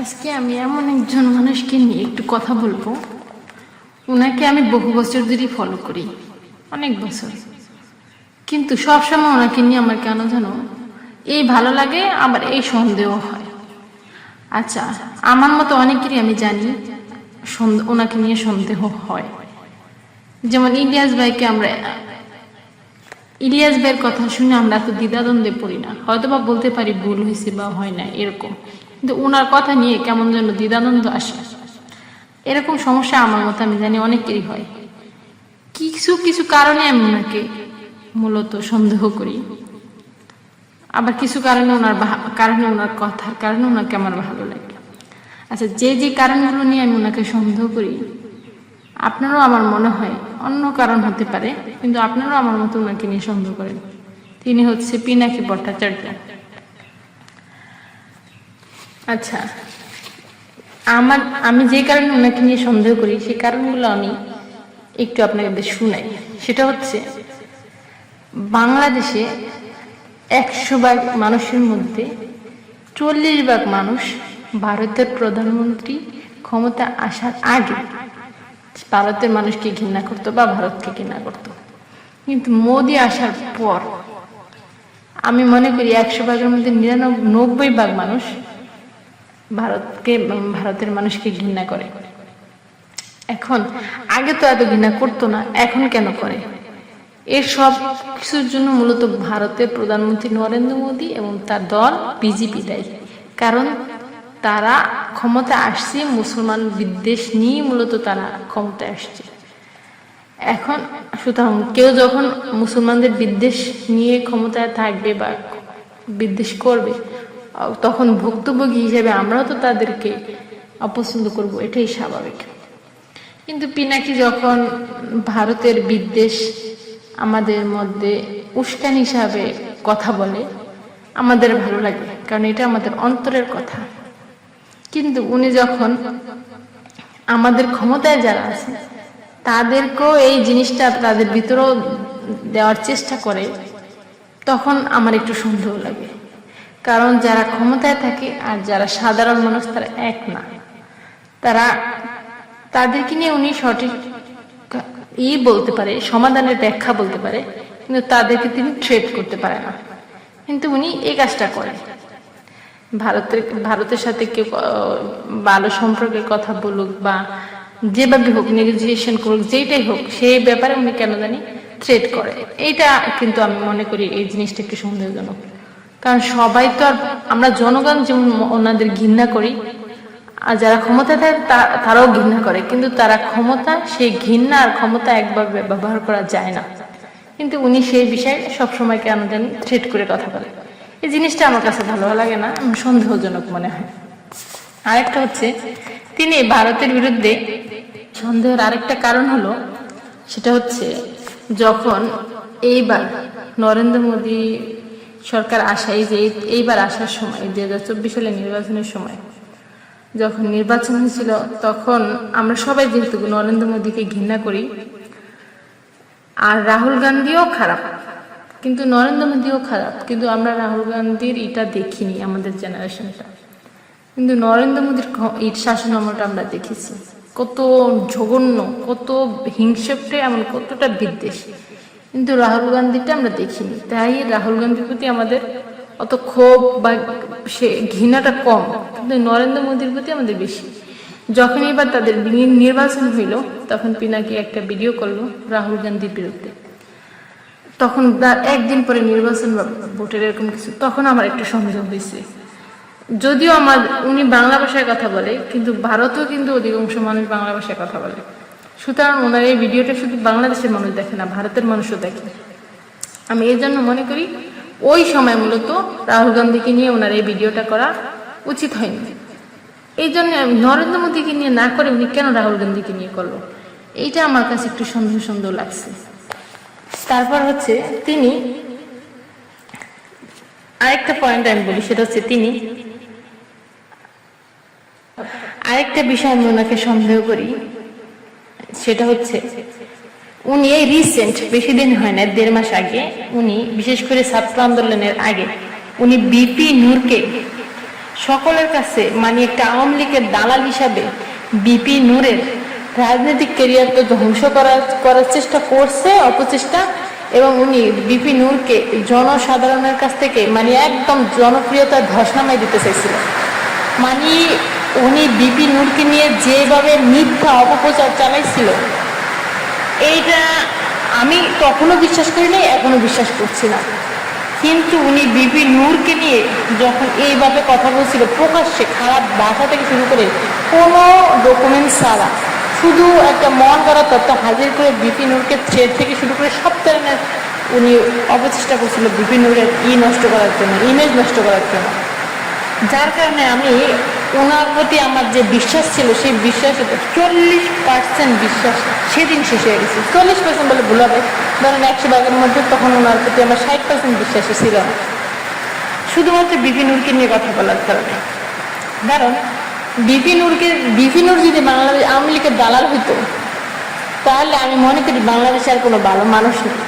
আজকে আমি এমন একজন মানুষকে নিয়ে একটু কথা বলব। ওনাকে আমি বহু বছর ধরেই ফলো করি, অনেক বছর। কিন্তু সবসময় ওনাকে নিয়ে আমার কেন জানো এই ভালো লাগে, আবার এই সন্দেহ হয়। আচ্ছা আমার মতো অনেকেরই আমি জানি ওনাকে নিয়ে সন্দেহ হয়। যেমন ইলিয়াস ভাইকে আমরা, ইলিয়াস ভাইয়ের কথা শুনে আমরা তো দ্বিধাদ্বন্দ্বে পড়ি না। হয়তো বা বলতে পারি ভুল হয়েছে বা হয় না এরকম। কিন্তু ওনার কথা নিয়ে কেমন যেন দ্বিধাদ্বন্দ্ব আসে। এরকম সমস্যা আমার মতো আমি জানি অনেকেরই হয়। কিছু কিছু কারণে আমি ওনাকে মূলত সন্দেহ করি। আবার কিছু কারণে ওনার কারণে ওনার কথার কারণে ওনাকে আমার ভালো লাগে। আচ্ছা যে যে কারণগুলো নিয়ে আমি ওনাকে সন্দেহ করি, আপনারও আমার মনে হয় অন্য কারণ হতে পারে, কিন্তু আপনারও আমার মতো ওনাকে নিয়ে সন্দেহ করেন। তিনি হচ্ছে পিনাকি ভট্টাচার্য। আচ্ছা। আমার, আমি যে কারণে ওনাকে নিয়ে সন্দেহ করি সেই কারণগুলো আমি একটু আপনাদের শুনাই। সেটা হচ্ছে, বাংলাদেশে একশো ভাগ মানুষের মধ্যে চল্লিশ ভাগ মানুষ ভারতের প্রধানমন্ত্রী ক্ষমতা আসার আগে ভারতের মানুষকে ঘৃণা করতো বা ভারতকে ঘৃণা করতো। কিন্তু মোদি আসার পর আমি মনে করি একশো ভাগের মধ্যে নিরানব্বই, নব্বই ভাগ মানুষ ভারতকে ভারতের মানুষকে ঘৃণা করে। এখন আগে তো এত ঘৃণা করতো না, এখন কেন করে? এর সব কিছুর জন্য মূলত ভারতের প্রধানমন্ত্রী নরেন্দ্র মোদী এবং তার দল বিজেপি দেয়। কারণ তারা ক্ষমতা আসছে, মুসলমান বিদ্বেষ নিয়ে মূলত তারা ক্ষমতায় আসছে। এখন সুতরাং কেউ যখন মুসলমানদের বিদ্বেষ নিয়ে ক্ষমতায় থাকবে বা বিদ্বেষ করবে তখন ভুক্তভোগী হিসেবে আমরাও তো তাদেরকে অপছন্দ করব, এটাই স্বাভাবিক। কিন্তু পিনাকি যখন ভারতের বিদ্বেষ আমাদের মধ্যে উস্কান হিসাবে কথা বলে, আমাদের ভালো লাগে, কারণ এটা আমাদের অন্তরের কথা। কিন্তু উনি যখন আমাদের ক্ষমতায় যারা আছে, তাদেরকেও এই জিনিসটা তাদের ভিতরেও দেওয়ার চেষ্টা করে, তখন আমার একটু সন্দেহ লাগে। কারণ যারা ক্ষমতায় থাকে আর যারা সাধারণ মানুষ, তারা এক না। তারা তাদেরকে নিয়ে উনি সঠিক ই বলতে পারে, সমাধানের ব্যাখ্যা বলতে পারে, কিন্তু তাদেরকে তিনি ট্রেড করতে পারে না। কিন্তু উনি এই কাজটা করেন। ভারতের ভারতের সাথে কেউ ভালো সম্পর্কের কথা বলুক বা যেভাবে হোক নেগোসিয়েশন করুক যেটাই হোক, সেই ব্যাপারে উনি কেন জানি থ্রেট করে। এইটা কিন্তু আমি মনে করি এই জিনিসটা একটু সন্দেহজনক। সবাই তো আর আমরা জনগণ যেমন ওনাদের ঘৃণা করি, আর যারা ক্ষমতা থাকে তারাও ঘৃণা করে। কিন্তু তারা ক্ষমতা সেই ঘৃণা আর ক্ষমতা একভাবে ব্যবহার করা যায় না। কিন্তু উনি সেই বিষয়ে সবসময় কেন জানি থ্রেট করে কথা বলে। এই জিনিসটা আমার কাছে ভালো লাগে না সন্দেহজনক মনে হয়। আরেকটা হচ্ছে, তিনি ভারতের বিরুদ্ধে সন্দেহের আরেকটা কারণ হলো, সেটা হচ্ছে যখন এইবার নরেন্দ্র মোদী সরকার আসায় যে এই- এইবার আসার সময়, দুই হাজার চব্বিশ সালে নির্বাচনের সময়, যখন নির্বাচন হয়েছিল, তখন আমরা সবাই যেহেতু নরেন্দ্র মোদীকে ঘৃণা করি, আর রাহুল গান্ধীও খারাপ, কিন্তু নরেন্দ্র মোদীও খারাপ, কিন্তু আমরা রাহুল গান্ধীর এটা দেখিনি আমাদের জেনারেশনটা। কিন্তু নরেন্দ্র মোদীর এই শাসন আমলটা আমরা দেখেছি। কত জঘন্য, কত হিংসেপটে এমন কতটা বিদ্বেষ। কিন্তু রাহুল গান্ধীটা আমরা দেখিনি। তাই রাহুল গান্ধীর প্রতি আমাদের অত ক্ষোভ বা সে ঘৃণাটা কম, কিন্তু নরেন্দ্র মোদীর প্রতি আমাদের বেশি। যখন এবার তাদের নির্বাচন হইল, তখন পিনাকি একটা ভিডিও করল রাহুল গান্ধীর বিরুদ্ধে। তখন একদিন পরে নির্বাচন বা ভোটের এরকম কিছু, তখন আমার একটু সংযোগ হয়েছে যদিও আমার, উনি বাংলা ভাষায় কথা বলে, কিন্তু ভারতেও কিন্তু অধিকাংশ মানুষ বাংলা ভাষায় কথা বলে। সুতরাং ওনার এই ভিডিওটা শুধু বাংলাদেশের মানুষ দেখে না, ভারতের মানুষও দেখে। আমি এই জন্য মনে করি, ওই সময় মূলত রাহুল গান্ধীকে নিয়ে ওনার এই ভিডিওটা করা উচিত হয়নি। এই জন্য নরেন্দ্র মোদীকে নিয়ে না করে উনি কেন রাহুল গান্ধীকে নিয়ে করল? এইটা আমার কাছে একটু সন্দেহ সন্দেহ লাগছে। তারপর হচ্ছে তিনি আরেকটা পয়েন্ট আমি বলি, সেটা হচ্ছে তিনি আরেকটা বিষয় আমি ওনাকে সন্দেহ করি। সেটা হচ্ছে, উনি এই রিসেন্ট বেশি দিন হয় না, দেড় মাস আগে, উনি বিশেষ করে ছাত্র আন্দোলনের আগে, উনি বিপি নূরকে সকলের কাছে মানে একটা আওয়ামী লীগের দালাল হিসাবে বিপি নূরের রাজনৈতিক ক্যারিয়ারকে ধ্বংস করার করার চেষ্টা করছে, অপচেষ্টা, এবং উনি বিপি নূরকে জনসাধারণের কাছ থেকে মানে একদম জনপ্রিয়তার ধসনামাই দিতে চাইছিল। মানে উনি বিপি নূরকে নিয়ে যেভাবে মিথ্যা অপপ্রচার চালাইছিল, এইটা আমি তখনও বিশ্বাস করি নাই এখনও বিশ্বাস করছি না। কিন্তু উনি বিপি নূরকে নিয়ে যখন এইভাবে কথা বলছিল, প্রকাশ্যে খারাপ ভাষা থেকে শুরু করে কোনো ডকুমেন্ট ছাড়া, শুধু একটা মন করা তথ্য হাজির করে বিপি নূরকে থ্রেড থেকে শুরু করে সব ধরনের উনি অপচেষ্টা করছিল বিপি নূরের ই নষ্ট করার জন্য ইমেজ নষ্ট করার জন্য। যার কারণে আমি ওনার প্রতি আমার যে বিশ্বাস ছিল, সেই বিশ্বাস চল্লিশ পার্সেন্ট বিশ্বাস সেদিন শেষ হয়ে গেছে। চল্লিশ পার্সেন্ট বলে ভুল হবে। ধরেন একশো ভাগের মধ্যে তখন ওনার প্রতি আমার ষাট পার্সেন্ট বিশ্বাসী ছিল শুধুমাত্র বিপিনুরকে নিয়ে কথা বলার কারণে। কারণ বিপিনুরকে বিপিনুর যদি বাংলাদেশ, আওয়ামী লীগের দালাল হইতো, তাহলে আমি মনে করি বাংলাদেশে আর কোনো ভালো মানুষ নেই।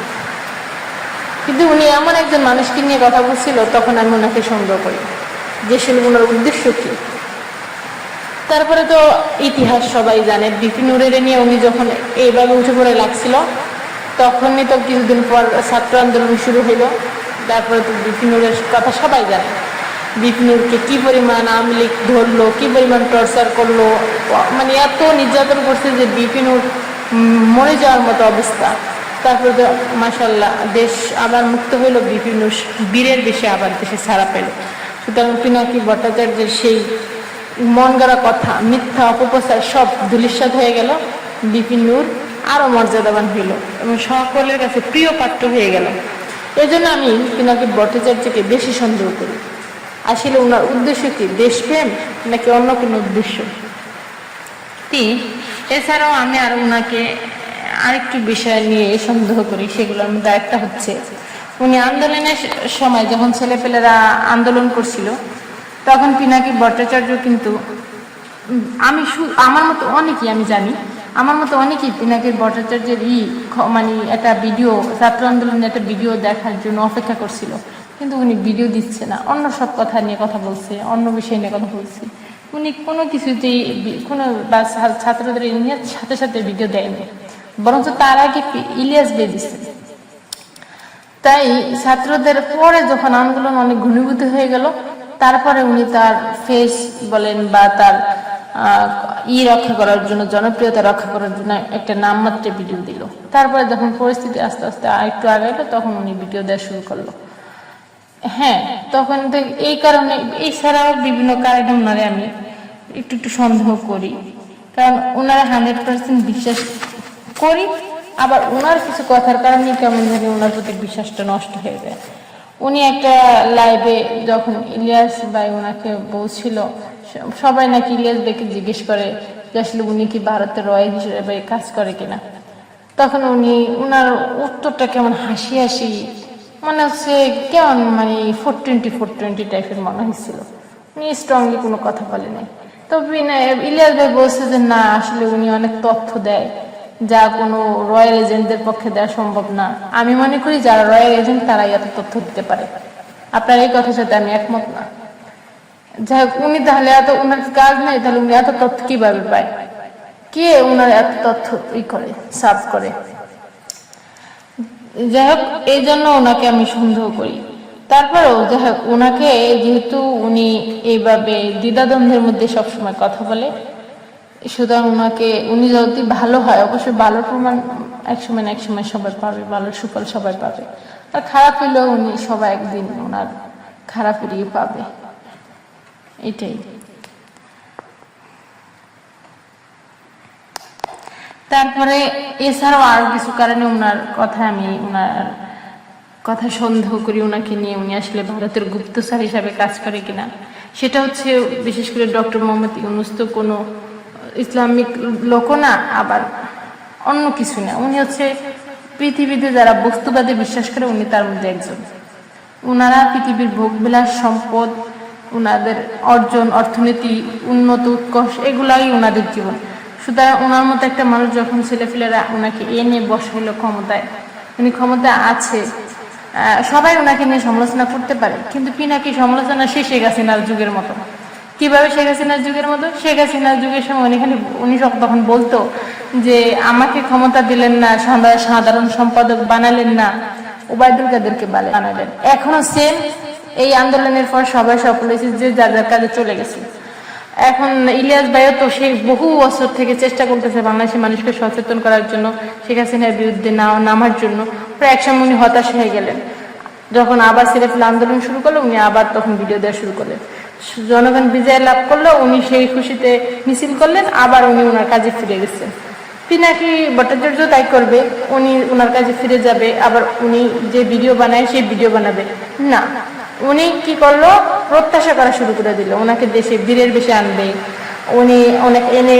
কিন্তু উনি এমন একজন মানুষকে নিয়ে কথা বলছিল, তখন আমি ওনাকে সন্দেহ করি। যে ওনার উদ্দেশ্য কি? তারপরে তো ইতিহাস সবাই জানে। বিপিনুরের নিয়ে উনি যখন এইভাবে উঠে পড়ে লাগছিল, তখনই তো কিছুদিন পর ছাত্র আন্দোলন শুরু হলো তারপরে তো বিপিনুরের কথা সবাই জানে। বিপিনুরকে কি পরিমাণ আওয়ামী লীগ ধরলো, কি পরিমাণ টর্চার করল মানে এত নির্যাতন করছে যে বিপিনুর মরে যাওয়ার মতো অবস্থা। তারপরে তো মাসাল্লাহ দেশ আবার মুক্ত হইল বিপিনুর বীরের বেশি আবার দেশে ছাড়া পেল। সুতরাং পিনাকি ভট্টাচার্যের সেই মন গড়া কথা, মিথ্যা, অপপ্রচার সব ধুলিস্বাদ হয়ে গেল। বিপিন নূর আরও মর্যাদাবান হইল এবং সকলের কাছে প্রিয় পাত্র হয়ে গেল। এই জন্য আমি পিনাকি ভট্টাচার্যকে বেশি সন্দেহ করি। আসলে ওনার উদ্দেশ্য কি, দেশপ্রেম নাকি অন্য কোনো উদ্দেশ্য? তিন, এছাড়াও আমি আর ওনাকে আরেকটু বিষয় নিয়ে সন্দেহ করি, সেগুলোর মধ্যে একটা হচ্ছে, উনি আন্দোলনের সময় যখন ছেলেপেলেরা আন্দোলন করছিল তখন পিনাকি ভট্টাচার্য কিন্তু আমি আমার মতো অনেকেই আমি জানি, আমার মতো অনেকেই পিনাকি ভট্টাচার্যের ই মানে একটা ভিডিও, ছাত্র আন্দোলনের একটা ভিডিও দেখার জন্য অপেক্ষা করছিল। কিন্তু উনি ভিডিও দিচ্ছে না, অন্য সব কথা নিয়ে কথা বলছে, অন্য বিষয় নিয়ে কথা বলছে। উনি কোনো কিছুতেই কোনো বা ছাত্রদের নিয়ে সাথে সাথে ভিডিও দেয়নি। বরঞ্চ তার আগে ইলিয়াস দিয়ে দিচ্ছে তাই ছাত্রদের পরে যখন আন্দোলন অনেক ঘনীভূত হয়ে গেল তারপরে উনি তার ফেস বলেন বা তার ই রক্ষা করার জন্য, জনপ্রিয়তা রক্ষা করার জন্য একটা নামমাত্র ভিডিও দিল। তারপরে যখন পরিস্থিতি আস্তে আস্তে আরেকটু আগাইলো, তখন উনি ভিডিও দেওয়া শুরু করল। হ্যাঁ তখন এই কারণে, এছাড়াও বিভিন্ন কারণে ওনারে আমি একটু একটু সন্দেহ করি। কারণ ওনারা হান্ড্রেড পার্সেন্ট বিশ্বাস করি, আবার ওনার কিছু কথার কারণে কেমন জানি ওনার প্রতি বিশ্বাসটা নষ্ট হয়ে যায়। উনি একটা লাইভে যখন ইলিয়াস ভাই ওনাকে বলছিল, সবাই নাকি ইলিয়াস ভাইকে জিজ্ঞেস করে যে আসলে উনি কি ভারতের রয় হিসেবে কাজ করে কিনা। তখন উনি ওনার উত্তরটা কেমন হাসি হাসি, মনে হচ্ছে কেমন মানে ফোর টোয়েন্টি ফোর টোয়েন্টি টাইপের মনে হয়েছিল। উনি স্ট্রংলি কোনো কথা বলে নাই তবে ইলিয়াস ভাই বলছে যে না, আসলে উনি অনেক তথ্য দেয়। যা কোনো রয়্যাল এজেন্টদের পক্ষে দেওয়া সম্ভব না। আমি মনে করি যারা রয়্যাল এজেন্ট, তারাই এত তথ্য দিতে পারে। আপনার এই কথার সাথে আমি একমত না। যাই হোক, উনি তাহলে এত, উনার কাজ নেই, তাহলে উনি এত তথ্য কীভাবে পায়? কে উনার এত তথ্য ই করে, সার্ভ করে? যাই হোক, এই জন্য ওনাকে আমি সন্দেহ করি। তারপরেও যাই হোক ওনাকে যেহেতু উনি এইভাবে দ্বিধাদ্বন্দ্বের মধ্যে সবসময় কথা বলে সুতরাং ওনাকে উনি যদি ভালো হয়, অবশ্যই ভালো প্রমাণ একসময় না একসময় সবাই পাবে, ভালো সুফল সবাই পাবে। আর খারাপ হইলেও উনি সবাই একদিন ওনার খারাপেরই পাবে। এটাই। তারপরে এছাড়াও আরও কিছু কারণে ওনার কথা আমি ওনার কথা সন্দেহ করি ওনাকে নিয়ে, উনি আসলে ভারতের গুপ্তচর হিসাবে কাজ করে কিনা। সেটা হচ্ছে, বিশেষ করে ডক্টর মোহাম্মদ ইউনুস তো কোনো ইসলামিক লোকও না, আবার অন্য কিছু না। উনি হচ্ছে পৃথিবীতে যারা বস্তুবাদে বিশ্বাস করে, উনি তার মধ্যে একজন। ওনারা পৃথিবীর ভোগবিলাস, সম্পদ ওনাদের অর্জন, অর্থনীতি, উন্নত, উৎকর্ষ, এগুলাই ওনাদের জীবন। সুতরাং ওনার মতো একটা মানুষ যখন ছেলেফেলেরা ওনাকে এনে বসাইলো ক্ষমতায়, উনি ক্ষমতায় আছে সবাই ওনাকে নিয়ে সমালোচনা করতে পারে, কিন্তু পিনাকি সমালোচনা শেষে গেছে না যুগের মতো। কীভাবে শেখ হাসিনার যুগের মতো? শেখ হাসিনার যুগের সময় উনি উনি সব তখন বলতো যে, আমাকে ক্ষমতা দিলেন না সাধারণ সম্পাদক বানালেন না। ওবায়দুল কাদেরকে বানালেন। এখনও সেম এই আন্দোলনের পর সবাই সফল হয়েছে, যে যার যার কাজে চলে গেছে। এখন ইলিয়াস ভাইও তো সেই বহু বছর থেকে চেষ্টা করতেছে বাংলাদেশের মানুষকে সচেতন করার জন্য, শেখ হাসিনার বিরুদ্ধে না নামার জন্য। প্রায় একসময় উনি হতাশ হয়ে গেলেন। যখন আবার সিলেফিল আন্দোলন শুরু করল, উনি আবার তখন ভিডিও দেওয়া শুরু করলেন। জনগণ বিজয় লাভ করল, উনি সেই খুশিতে মিছিল করলেন, আবার উনি ওনার কাজে ফিরে গেছেন। পিনাকি ভট্টাচার্য তাই করবে, উনি ওনার কাজে ফিরে যাবে, আবার উনি যে ভিডিও বানায় সেই ভিডিও বানাবে। না, উনি কি করল, প্রত্যাশা করা শুরু করে দিল ওনাকে দেশে বীরের বেশি আনবে। উনি অনেক এনে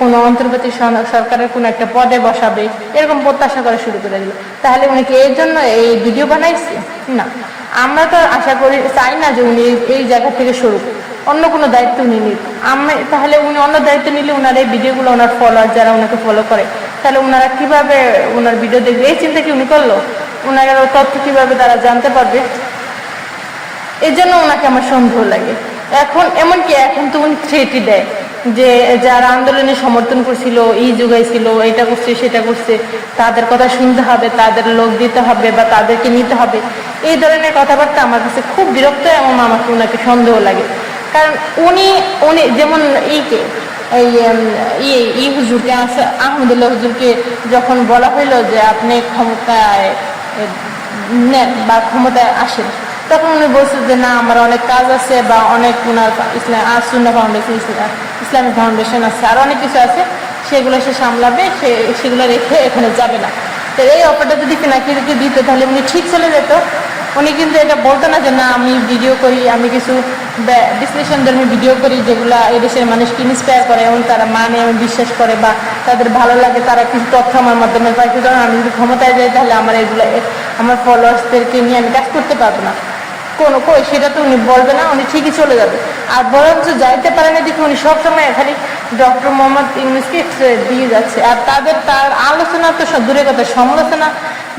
কোনো অন্তর্বর্তী সরকারের কোনো একটা পদে বসাবে, এরকম প্রত্যাশা করা শুরু করে দিল। তাহলে উনি কি এর জন্য এই ভিডিও বানাইছে? না আমরা তো আশা করি, চাই না যে উনি এই- জায়গা থেকে সরুক। অন্য কোনো দায়িত্ব উনি নিক। আমি তাহলে উনি অন্য দায়িত্ব নিলে ওনার এই ভিডিওগুলো, ওনার ফলোয়ার যারা ওনাকে ফলো করে, তাহলে ওনারা কীভাবে ওনার ভিডিও দেখবে? এই চিন্তা কি উনি করল? ওনারা তথ্য কীভাবে তারা জানতে পারবে? এই জন্য ওনাকে আমার সন্দেহ লাগে। এখন এমনকি এখন তো উনি থ্রেটই দেয়। যে যারা আন্দোলনে সমর্থন করছিল, ই যোগাইছিল এটা করছে, সেটা করছে, তাদের কথা শুনতে হবে, তাদের লোক দিতে হবে বা তাদেরকে নিতে হবে। এই ধরনের কথাবার্তা আমার কাছে খুব বিরক্ত এবং আমাকে ওনাকে সন্দেহ লাগে। কারণ উনি উনি যেমন ইকে এই ই হুজুরকে আহমদুল্লাহ হুজুরকে যখন বলা হইল যে আপনি ক্ষমতায় নেন বা ক্ষমতায় আসেন তখন উনি বলছে যে, না, আমার অনেক কাজ আছে বা অনেক ওনার Islam Assunnah foundation Islamic foundation আছে, আর অনেক কিছু আছে। সেগুলো সে সামলাবে, সে, সেগুলো রেখে এখানে যাবে না। তো এই অফারটা যদি পিনাকিকে দিত, তাহলে উনি ঠিক চলে যেত। উনি কিন্তু এটা বলতো না যে, না, আমি ভিডিও করি, আমি কিছু বিশ্লেষণ ধর্মী ভিডিও করি, যেগুলা এদেশের মানুষকে ইন্সপায়ার করে এবং তারা মানে এবং বিশ্বাস করে বা তাদের ভালো লাগে, তারা কিছু তথ্য আমার মাধ্যমে পায়। সুতরাং আমি যদি ক্ষমতায় যাই, তাহলে আমার এগুলো, আমার ফলোয়ার্সদেরকে নিয়ে আমি কাজ করতে পারব না। কোনো কই, সেটা তো উনি বলবে না, উনি ঠিকই চলে যাবে। আর বরঞ্চ যাইতে পারে না দেখে উনি সবসময় খালি ডক্টর মোহাম্মদ ইউনুসকে দিয়ে যাচ্ছে। আর তাদের তার আলোচনা তো দূরের কথা, সমালোচনা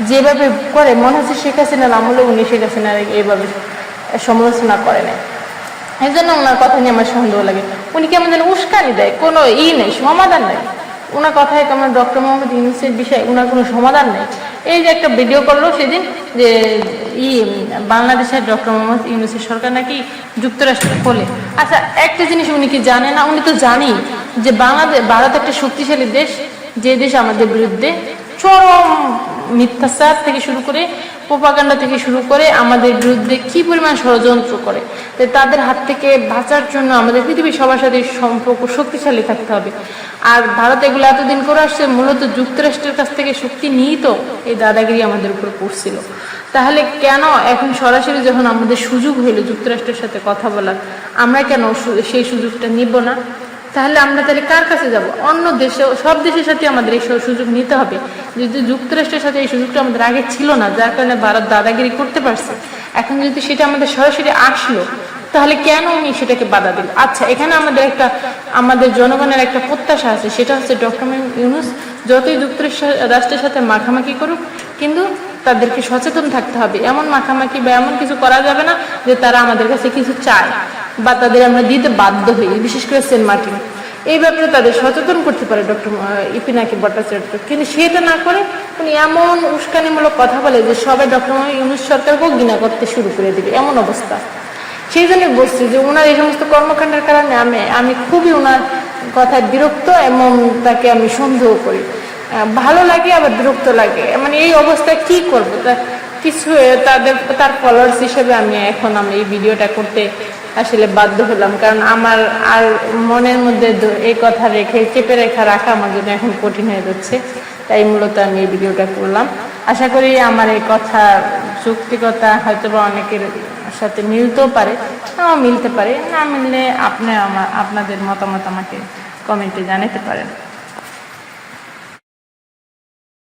যেভাবে করে, মনে হচ্ছে শেখ হাসিনার আমলে উনি শেখ হাসিনার এইভাবে সমালোচনা করে নেয় এই জন্য ওনার কথা নিয়ে আমার সন্দেহ লাগে। উনি কেমন যেন উস্কানি দেয়, কোনো ই নেই, সমাধান নেই। ওনার কথায় কেমন ডক্টর মোহাম্মদ ইউনুসের বিষয়ে ওনার কোনো সমাধান নেই। এই যে একটা ভিডিও করল সেদিন যে ই বাংলাদেশের ডক্টর মোহাম্মদ ইউনুসের সরকার নাকি যুক্তরাষ্ট্র খোলে আচ্ছা একটা জিনিস উনি কি জানে না? উনি তো জানেই যে বাংলাদেশ ভারত একটা শক্তিশালী দেশ, যে দেশ আমাদের বিরুদ্ধে চরম মিথ্যাচার থেকে শুরু করে প্রোপাগান্ডা থেকে শুরু করে আমাদের বিরুদ্ধে কি পরিমাণ ষড়যন্ত্র করে তাদের হাত থেকে বাঁচার জন্য আমাদের পৃথিবীর সবার সাথে সম্পর্ক শক্তিশালী থাকতে হবে। আর ভারত এগুলো এতদিন করে আসছে, মূলত যুক্তরাষ্ট্রের কাছ থেকে শক্তি নিয়েই তো এই দাদাগিরি আমাদের উপর পড়ছিল। তাহলে কেন এখন সরাসরি যখন আমাদের সুযোগ হইল যুক্তরাষ্ট্রের সাথে কথা বলার, আমরা কেন সেই সুযোগটা নিব না? তাহলে আমরা তাহলে কার কাছে যাব? অন্য দেশে, সব দেশের সাথে আমাদের এই সুযোগ নিতে হবে। যদি যুক্তরাষ্ট্রের সাথে এই সুযোগটা আমাদের আগে ছিল না, যার কারণে ভারত দাদাগিরি করতে পারছে। এখন যদি সেটা আমাদের সরাসরি আসলো, তাহলে কেন উনি সেটাকে বাধা দিল? আচ্ছা এখানে আমাদের একটা, আমাদের জনগণের একটা প্রত্যাশা আছে। সেটা হচ্ছে ডক্টর ইউনুস, যতই যুক্তরাষ্ট্র রাষ্ট্রের সাথে মাখামাখি করুক, কিন্তু তাদেরকে সচেতন থাকতে হবে। এমন মাখামাখি বা এমন কিছু করা যাবে না যে তারা আমাদের কাছে কিছু চায় বা তাদের আমরা দিতে বাধ্য হই, বিশেষ করে সেন্ট মার্টিন। এই ব্যাপারে তাদের সচেতন করতে পারে ডক্টর ইপিনাকি ভট্টাচার্য। কিন্তু সে সেটা না করে উনি এমন উস্কানিমূলক কথা বলে যে সবাই ডক্টর ইউনুস সরকারকেও ঘৃণা করতে শুরু করে দিবে, এমন অবস্থা। সেই জন্য বলছি যে ওনার এই সমস্ত কর্মকাণ্ডের কারণে আমি আমি খুবই ওনার কথায় বিরক্ত এবং তাকে আমি সন্দেহ করি। ভালো লাগে আবার বিরক্ত লাগে। মানে এই অবস্থায় কি করব? তা কিছু তাদের, তার ফলোয়ার্স হিসেবে আমি এখন আমি এই ভিডিওটা করতে আসলে বাধ্য হলাম। কারণ আমার আর মনের মধ্যে এই কথা রেখে, চেপে রেখা রাখা আমার জন্য এখন কঠিন হয়ে যাচ্ছে। তাই মূলত আমি এই ভিডিওটা করলাম। আশা করি আমার এই কথা, যুক্তিকতা হয়তো বা অনেকের সাথে মিলতেও পারে, নাও মিলতে পারে। না মিললে আপনি আমার, আপনাদের মতামত আমাকে কমেন্টে জানাতে পারেন।